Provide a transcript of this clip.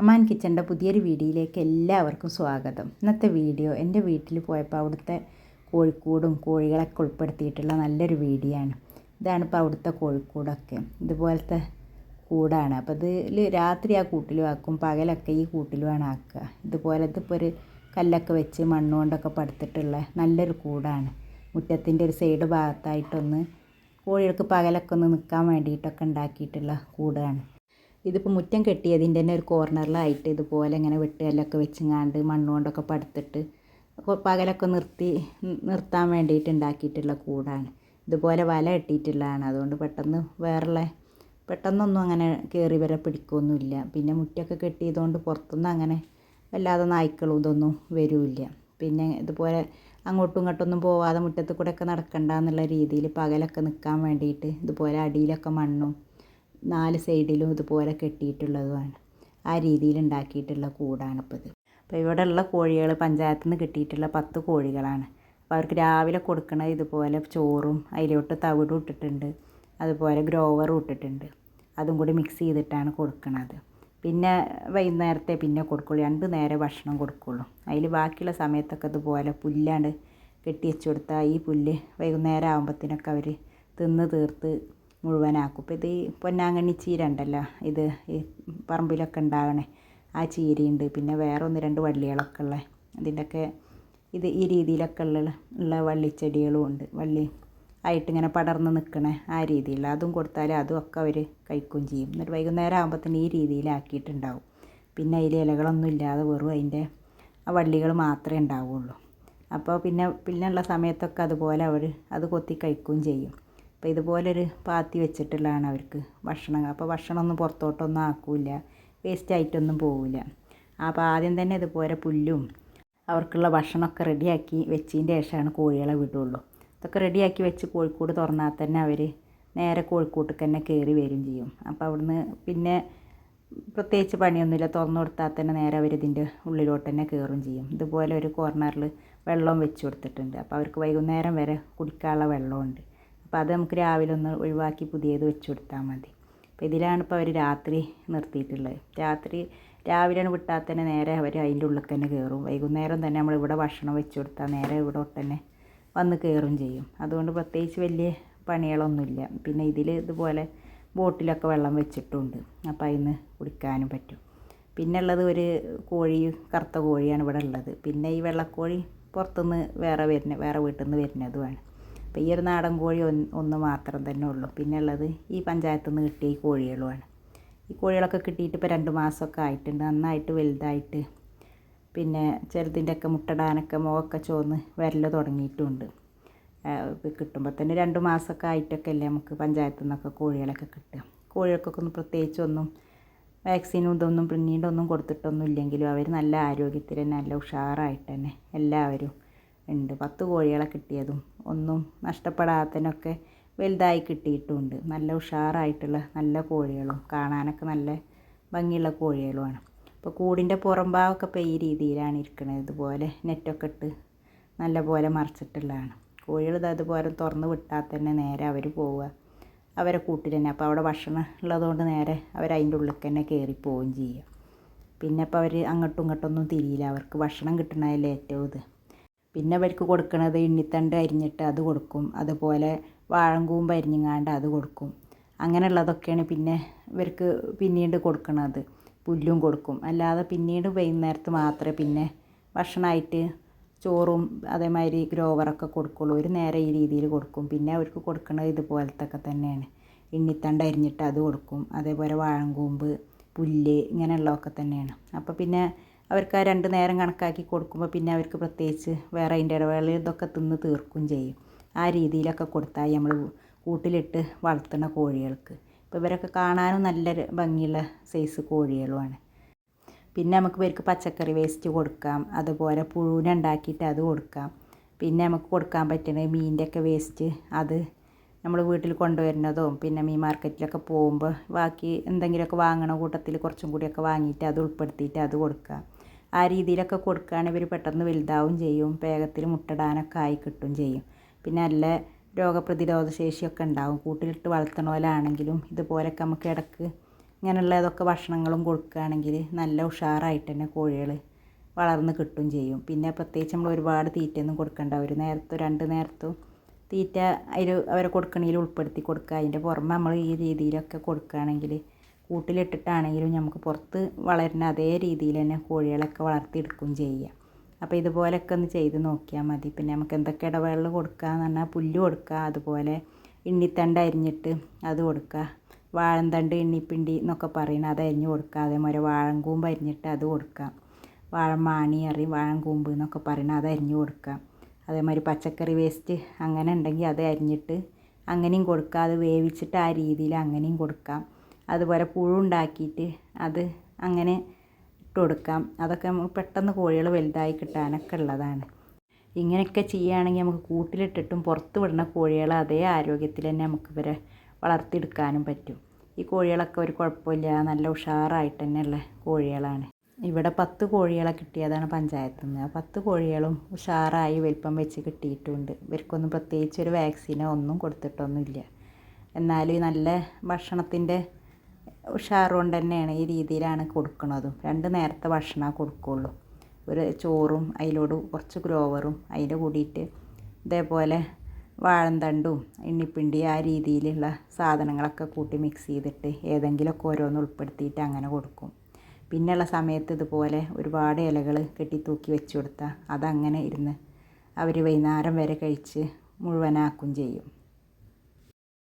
Amman കിച്ചന്റെ പുതിയൊരു വീഡിയോയിലേക്ക് എല്ലാവർക്കും സ്വാഗതം. ഇന്നത്തെ വീഡിയോ എന്റെ വീട്ടിൽ പോയപ്പോൾ അവിടുത്തെ കോഴിക്കൂടും കോഴികളൊക്കെ ഉൾപ്പെടുത്തിയിട്ടുള്ള നല്ലൊരു വീഡിയോ ആണ്. ഇതാണ് ഇപ്പോൾ അവിടുത്തെ കോഴിക്കൂടൊക്കെ. ഇതുപോലത്തെ കൂടാണ്. അപ്പോൾ ഇതിൽ രാത്രി ആ കൂട്ടിലും ആക്കും പകലൊക്കെ ഈ കൂട്ടിലുമാണ് ആക്കുക. ഇതുപോലെ ഇതിപ്പോൾ ഒരു കല്ലൊക്കെ വെച്ച് മണ്ണുകൊണ്ടൊക്കെ പടുത്തിട്ടുള്ള നല്ലൊരു കൂടാണ്. മുറ്റത്തിന്റെ ഒരു സൈഡ് ഭാഗത്തായിട്ടൊന്ന് കോഴികൾക്ക് പകലൊക്കെ ഒന്ന് നിൽക്കാൻ വേണ്ടിയിട്ടൊക്കെ ഉണ്ടാക്കിയിട്ടുള്ള കൂടാണ്. ഇതിപ്പോൾ മുറ്റം കെട്ടിയതിന്റെ തന്നെ ഒരു കോർണറിലായിട്ട് ഇതുപോലെ ഇങ്ങനെ വെട്ടുകല്ലൊക്കെ വെച്ചിങ്ങാണ്ട് മണ്ണുകൊണ്ടൊക്കെ പടുത്തിട്ട് പകലൊക്കെ നിർത്തി നിർത്താൻ വേണ്ടിയിട്ട് ഉണ്ടാക്കിയിട്ടുള്ള കൂടാണ്. ഇതുപോലെ വല കെട്ടിയിട്ടുള്ളതാണ്. അതുകൊണ്ട് പെട്ടെന്ന് വേറെ പെട്ടെന്നൊന്നും അങ്ങനെ കയറി വരെ പിടിക്കുകയൊന്നുമില്ല പിന്നെ മുറ്റമൊക്കെ കെട്ടിയതുകൊണ്ട് പുറത്തുനിന്ന് അങ്ങനെ വല്ലാതെ നായ്ക്കളും ഇതൊന്നും വരില്ല. പിന്നെ ഇതുപോലെ അങ്ങോട്ടും ഇങ്ങോട്ടൊന്നും പോവാതെ മുറ്റത്ത് കൂടെയൊക്കെ നടക്കണ്ട എന്നുള്ള രീതിയിൽ പകലൊക്കെ നിൽക്കാൻ വേണ്ടിയിട്ട് ഇതുപോലെ അടിയിലൊക്കെ മണ്ണും നാല് സൈഡിലും ഇതുപോലെ കെട്ടിയിട്ടുള്ളതുമാണ്. ആ രീതിയിൽ ഉണ്ടാക്കിയിട്ടുള്ള കൂടാണ് ഇപ്പോൾ ഇത് അപ്പോൾ ഇവിടെ ഉള്ള കോഴികൾ പഞ്ചായത്തിൽ നിന്ന് കിട്ടിയിട്ടുള്ള പത്ത് കോഴികളാണ്. അപ്പോൾ അവർക്ക് രാവിലെ കൊടുക്കണ ഇതുപോലെ ചോറും അതിലോട്ട് തവിടും ഇട്ടിട്ടുണ്ട്. അതുപോലെ ഗ്രോവറും ഇട്ടിട്ടുണ്ട്. അതും കൂടി മിക്സ് ചെയ്തിട്ടാണ് കൊടുക്കുന്നത് പിന്നെ വൈകുന്നേരത്തെ പിന്നെ കൊടുക്കുള്ളൂ. രണ്ട് നേരം ഭക്ഷണം കൊടുക്കുള്ളൂ. അതിൽ ബാക്കിയുള്ള സമയത്തൊക്കെ ഇതുപോലെ പുല്ലാണ്ട് കെട്ടി വെച്ച് കൊടുത്താൽ ഈ പുല്ല് വൈകുന്നേരം ആകുമ്പോഴത്തേനൊക്കെ അവർ തിന്ന് തീർത്ത് മുഴുവനാക്കും. ഇപ്പോൾ ഇത് പൊന്നാങ്കണ്ണി ചീര ഉണ്ടല്ലോ ഇത് ഈ പറമ്പിലൊക്കെ ഉണ്ടാകണേ ആ ചീരയുണ്ട്. പിന്നെ വേറെ ഒന്ന് രണ്ട് വള്ളികളൊക്കെ ഉള്ള അതിന്റെയൊക്കെ ഇത് ഈ രീതിയിലൊക്കെ ഉള്ള ഉള്ള വള്ളിച്ചെടികളും ഉണ്ട്. വള്ളി ആയിട്ട് ഇങ്ങനെ പടർന്ന് നിൽക്കണേ ആ രീതിയിൽ അതും കൊടുത്താൽ അതും ഒക്കെ അവർ കഴിക്കുകയും ചെയ്യും. എന്നിട്ട് വൈകുന്നേരം ആകുമ്പോഴത്തേന് ഈ രീതിയിലാക്കിയിട്ടുണ്ടാവും. പിന്നെ അതിൽ ഇലകളൊന്നും ഇല്ലാതെ വെറും അതിന്റെ ആ വള്ളികൾ മാത്രമേ ഉണ്ടാവുള്ളൂ. അപ്പോൾ പിന്നെ പിന്നെയുള്ള സമയത്തൊക്കെ അതുപോലെ അവർ അത് കൊത്തി കഴിക്കുകയും ചെയ്യും. അപ്പോൾ ഇതുപോലൊരു പാത്തി വെച്ചിട്ടുള്ളതാണ് അവർക്ക് ഭക്ഷണം. അപ്പോൾ ഭക്ഷണമൊന്നും പുറത്തോട്ടൊന്നും ആക്കില്ല. വേസ്റ്റ് ആയിട്ടൊന്നും പോവില്ല. അപ്പോൾ ആദ്യം തന്നെ ഇതുപോലെ പുല്ലും അവർക്കുള്ള ഭക്ഷണമൊക്കെ റെഡിയാക്കി വെച്ചതിന്റെ ശേഷമാണ് കോഴികളെ വിടുള്ളൂ. ഇതൊക്കെ റെഡിയാക്കി വെച്ച് കോഴിക്കൂട് തുറന്നാൽ തന്നെ അവർ നേരെ കോഴിക്കൂട്ടിൽ തന്നെ കയറി വരും ചെയ്യും. അപ്പോൾ അവിടുന്ന് പിന്നെ പ്രത്യേകിച്ച് പണിയൊന്നുമില്ല. തുറന്നു കൊടുത്താൽ തന്നെ നേരെ അവർ ഇതിന്റെ ഉള്ളിലോട്ട് തന്നെ കയറും ചെയ്യും. ഇതുപോലെ ഒരു കോർണറിൽ വെള്ളം വെച്ച് കൊടുത്തിട്ടുണ്ട്. അപ്പോൾ അവർക്ക് വൈകുന്നേരം വരെ കുടിക്കാനുള്ള വെള്ളമുണ്ട്. അപ്പോൾ അത് നമുക്ക് രാവിലെ ഒന്ന് ഒഴിവാക്കി പുതിയത് വെച്ച് കൊടുത്താൽ മതി. അപ്പോൾ ഇതിലാണ് ഇപ്പോൾ അവർ രാത്രി നിർത്തിയിട്ടുള്ളത്. രാത്രി രാവിലെ വിട്ടാൽ തന്നെ നേരെ അവർ അതിന്റെ ഉള്ളിൽ തന്നെ കയറും വൈകുന്നേരം തന്നെ നമ്മൾ ഇവിടെ ഭക്ഷണം വെച്ച് കൊടുത്താൽ നേരെ ഇവിടെ തന്നെ വന്ന് കയറും ചെയ്യും. അതുകൊണ്ട് പ്രത്യേകിച്ച് വലിയ പണികളൊന്നുമില്ല. പിന്നെ ഇതിൽ ഇതുപോലെ ബോട്ടിലൊക്കെ വെള്ളം വെച്ചിട്ടുണ്ട്. അപ്പോൾ അതിന് കുടിക്കാനും പറ്റും. പിന്നെ ഉള്ളത് ഒരു കോഴി കറുത്ത കോഴിയാണ് ഇവിടെ ഉള്ളത്. പിന്നെ ഈ വെള്ളക്കോഴി പുറത്തുനിന്ന് വേറെ വരുന്ന വേറെ വീട്ടിൽ നിന്ന് വരുന്നതുമാണ്. അപ്പോൾ ഈ ഒരു നാടൻ കോഴി ഒന്ന് മാത്രം തന്നെ ഉള്ളൂ. പിന്നെ ഉള്ളത് ഈ പഞ്ചായത്തു നിന്ന് കിട്ടിയ ഈ കോഴികളുമാണ്. ഈ കോഴികളൊക്കെ കിട്ടിയിട്ട് ഇപ്പോൾ രണ്ട് മാസമൊക്കെ ആയിട്ടുണ്ട്. നന്നായിട്ട് വലുതായിട്ട് പിന്നെ ചെറുതിന്റെയൊക്കെ മുട്ടടാനൊക്കെ മുഖമൊക്കെ ചോന്ന് വരൽ തുടങ്ങിയിട്ടുമുണ്ട് കിട്ടുമ്പോൾ തന്നെ രണ്ട് മാസമൊക്കെ ആയിട്ടൊക്കെ അല്ലേ നമുക്ക് പഞ്ചായത്തു നിന്നൊക്കെ കോഴികളൊക്കെ കിട്ടുക. കോഴികൾക്കൊക്കെ ഒന്നും പ്രത്യേകിച്ചൊന്നും വാക്സിനും ഇതൊന്നും പിന്നീടൊന്നും കൊടുത്തിട്ടൊന്നും ഇല്ലെങ്കിലും അവർ നല്ല ആരോഗ്യത്തിൽ തന്നെ നല്ല ഉഷാറായിട്ട് തന്നെ എല്ലാവരും ഉണ്ട്. പത്ത് കോഴികളെ കിട്ടിയതും ഒന്നും നഷ്ടപ്പെടാത്തതിനൊക്കെ വലുതായി കിട്ടിയിട്ടുമുണ്ട് നല്ല ഉഷാറായിട്ടുള്ള നല്ല കോഴികളും കാണാനൊക്കെ നല്ല ഭംഗിയുള്ള കോഴികളുമാണ്. അപ്പോൾ കൂടിന്റെ പുറം ഭാഗമൊക്കെ ഇപ്പോൾ ഈ രീതിയിലാണ് ഇരിക്കുന്നത്. ഇതുപോലെ നെറ്റൊക്കെ ഇട്ട് നല്ല പോലെ മറിച്ചിട്ടുള്ളതാണ്. കോഴികൾ അതുപോലെ തുറന്ന് വിട്ടാൽ തന്നെ നേരെ അവർ പോവുക അവരെ കൂട്ടിൽ തന്നെ. അപ്പോൾ അവിടെ ഭക്ഷണം ഉള്ളതുകൊണ്ട് നേരെ അവർ അതിന്റെ ഉള്ളിൽ തന്നെ കയറി പോവുകയും ചെയ്യുക. പിന്നെ ഇപ്പോൾ അവർ അങ്ങോട്ടും ഇങ്ങോട്ടൊന്നും തിരിയില്ല. അവർക്ക് ഭക്ഷണം കിട്ടണതല്ലേ ഏറ്റവും ഇത്. പിന്നെ അവർക്ക് കൊടുക്കുന്നത് ഇണ്ണിത്തണ്ട് അരിഞ്ഞിട്ട് അത് കൊടുക്കും. അതുപോലെ വാഴങ്കൂമ്പ് അരിഞ്ഞങ്ങാണ്ട് അത് കൊടുക്കും. അങ്ങനെയുള്ളതൊക്കെയാണ് പിന്നെ ഇവർക്ക് പിന്നീട് കൊടുക്കുന്നത് പുല്ലും കൊടുക്കും. അല്ലാതെ പിന്നീട് വൈകുന്നേരത്ത് മാത്രമേ പിന്നെ ഭക്ഷണമായിട്ട് ചോറും അതേമാതിരി ഗ്രോവറൊക്കെ കൊടുക്കുള്ളൂ. ഒരു നേരെ ഈ രീതിയിൽ കൊടുക്കും. പിന്നെ അവർക്ക് കൊടുക്കുന്നത് ഇതുപോലത്തൊക്കെ തന്നെയാണ്. ഇണ്ണിത്തണ്ട് അരിഞ്ഞിട്ട് അത് കൊടുക്കും. അതേപോലെ വാഴങ്കൂമ്പ് പുല്ല് ഇങ്ങനെയുള്ളതൊക്കെ തന്നെയാണ്. അപ്പോൾ പിന്നെ അവർക്ക് ആ രണ്ട് നേരം കണക്കാക്കി കൊടുക്കുമ്പോൾ പിന്നെ അവർക്ക് പ്രത്യേകിച്ച് വേറെ അതിന്റെ ഇടവേള ഇതൊക്കെ തിന്ന് തീർക്കും ചെയ്യും. ആ രീതിയിലൊക്കെ കൊടുത്താൽ നമ്മൾ കൂട്ടിലിട്ട് വളർത്തുന്ന കോഴികൾക്ക്. ഇപ്പോൾ ഇവരൊക്കെ കാണാനും നല്ല ഭംഗിയുള്ള സൈസ് കോഴികളുമാണ്. പിന്നെ നമുക്ക് ഇവർക്ക് പച്ചക്കറി വേസ്റ്റ് കൊടുക്കാം. അതുപോലെ പുഴുവിനുണ്ടാക്കിയിട്ട് അത് കൊടുക്കാം. പിന്നെ നമുക്ക് കൊടുക്കാൻ പറ്റുന്നത് ഒക്കെ വേസ്റ്റ് അത് നമ്മൾ വീട്ടിൽ കൊണ്ടുവരുന്നതും പിന്നെ മീൻ മാർക്കറ്റിലൊക്കെ പോകുമ്പോൾ ബാക്കി എന്തെങ്കിലുമൊക്കെ വാങ്ങണ കൂട്ടത്തിൽ കുറച്ചും കൂടിയൊക്കെ വാങ്ങിയിട്ട് അത് ഉൾപ്പെടുത്തിയിട്ട് അത് കൊടുക്കാം. ആ രീതിയിലൊക്കെ കൊടുക്കുകയാണെങ്കിൽ ഇവർ പെട്ടെന്ന് വലുതാവും ചെയ്യും. വേഗത്തിൽ മുട്ടടാനൊക്കെ ആയി കിട്ടും ചെയ്യും. പിന്നെ നല്ല രോഗപ്രതിരോധ ശേഷിയൊക്കെ ഉണ്ടാവും. കൂട്ടിലിട്ട് വളർത്തണ പോലെ ആണെങ്കിലും ഇതുപോലൊക്കെ നമുക്ക് ഇടയ്ക്ക് ഇങ്ങനെയുള്ളതൊക്കെ ഭക്ഷണങ്ങളും കൊടുക്കുകയാണെങ്കിൽ നല്ല ഉഷാറായിട്ട് തന്നെ കോഴികൾ വളർന്ന് കിട്ടും ചെയ്യും. പിന്നെ പ്രത്യേകിച്ച് നമ്മൾ ഒരുപാട് തീറ്റയൊന്നും കൊടുക്കണ്ട. ഒരു നേരത്തോ രണ്ട് നേരത്തോ തീറ്റ അതിൽ അവരെ കൊടുക്കണതിൽ ഉൾപ്പെടുത്തി കൊടുക്കുക. അതിന്റെ പുറമെ നമ്മൾ ഈ രീതിയിലൊക്കെ കൊടുക്കുകയാണെങ്കിൽ കൂട്ടിലിട്ടിട്ടാണെങ്കിലും നമുക്ക് പുറത്ത് വളരുന്ന അതേ രീതിയിൽ തന്നെ കോഴികളൊക്കെ വളർത്തിയെടുക്കുകയും ചെയ്യാം. അപ്പോൾ ഇതുപോലെയൊക്കെ ഒന്ന് ചെയ്ത് നോക്കിയാൽ മതി. പിന്നെ നമുക്ക് എന്തൊക്കെ ഇടവേളകൾ കൊടുക്കുക എന്ന് പറഞ്ഞാൽ പുല്ല് കൊടുക്കുക അതുപോലെ ഇണ്ണിത്തണ്ട് അരിഞ്ഞിട്ട് അത് കൊടുക്കുക വാഴന്തണ്ട് ഇണ്ണിപ്പിണ്ടി എന്നൊക്കെ പറയുന്നത് അത് അരിഞ്ഞ് കൊടുക്കുക അതേമാതിരി വാഴങ്കൂമ്പ് അരിഞ്ഞിട്ട് അത് കൊടുക്കുക വാഴമാണി അറി വാഴങ്കൂമ്പ് എന്നൊക്കെ പറയുന്നത് അത് അരിഞ്ഞ് കൊടുക്കുക. അതേമാതിരി പച്ചക്കറി വേസ്റ്റ് അങ്ങനെ ഉണ്ടെങ്കിൽ അത് അരിഞ്ഞിട്ട് അങ്ങനെയും കൊടുക്കുക. അത് വേവിച്ചിട്ട് ആ രീതിയിൽ അങ്ങനെയും കൊടുക്കാം അതുപോലെ പുഴുണ്ടാക്കിയിട്ട് അത് അങ്ങനെ ഇട്ട് കൊടുക്കാം. അതൊക്കെ നമുക്ക് പെട്ടെന്ന് കോഴികൾ വലുതായി കിട്ടാനൊക്കെ ഉള്ളതാണ്. ഇങ്ങനെയൊക്കെ ചെയ്യുകയാണെങ്കിൽ നമുക്ക് കൂട്ടിലിട്ടിട്ടും പുറത്ത് വിടുന്ന കോഴികളെ അതേ ആരോഗ്യത്തിൽ തന്നെ നമുക്ക് ഇവരെ വളർത്തിയെടുക്കാനും പറ്റും. ഈ കോഴികളൊക്കെ ഒരു കുഴപ്പമില്ല നല്ല ഉഷാറായിട്ട് തന്നെയുള്ള കോഴികളാണ്. ഇവിടെ പത്ത് കോഴികളെ കിട്ടിയതാണ് പഞ്ചായത്തിൽ നിന്ന്. ആ പത്ത് കോഴികളും ഉഷാറായി വലിപ്പം വെച്ച് കിട്ടിയിട്ടുണ്ട്. ഇവർക്കൊന്നും പ്രത്യേകിച്ച് ഒരു വാക്സിനോ ഒന്നും കൊടുത്തിട്ടൊന്നുമില്ല. എന്നാലും ഈ നല്ല ഭക്ഷണത്തിന്റെ ഉഷാറ് കൊണ്ട് തന്നെയാണ് ഈ രീതിയിലാണ് കൊടുക്കുന്നതും. രണ്ട് നേരത്തെ ഭക്ഷണമേ കൊടുക്കുകയുള്ളൂ. ഒരു ചോറും അതിലോട് കുറച്ച് ഗ്രോവറും അതിന്റെ കൂടിയിട്ട് ഇതേപോലെ വാഴന്തണ്ടും എണ്ണിപ്പിണ്ടി ആ രീതിയിലുള്ള സാധനങ്ങളൊക്കെ കൂട്ടി മിക്സ് ചെയ്തിട്ട് ഏതെങ്കിലുമൊക്കെ ഓരോന്ന് ഉൾപ്പെടുത്തിയിട്ട് അങ്ങനെ കൊടുക്കും. പിന്നെയുള്ള സമയത്ത് ഇതുപോലെ ഒരുപാട് ഇലകൾ കെട്ടിത്തൂക്കി വെച്ച് കൊടുത്താൽ അതങ്ങനെ ഇരുന്ന് അവർ വൈകുന്നേരം വരെ കഴിച്ച് മുഴുവനാക്കും ചെയ്യും.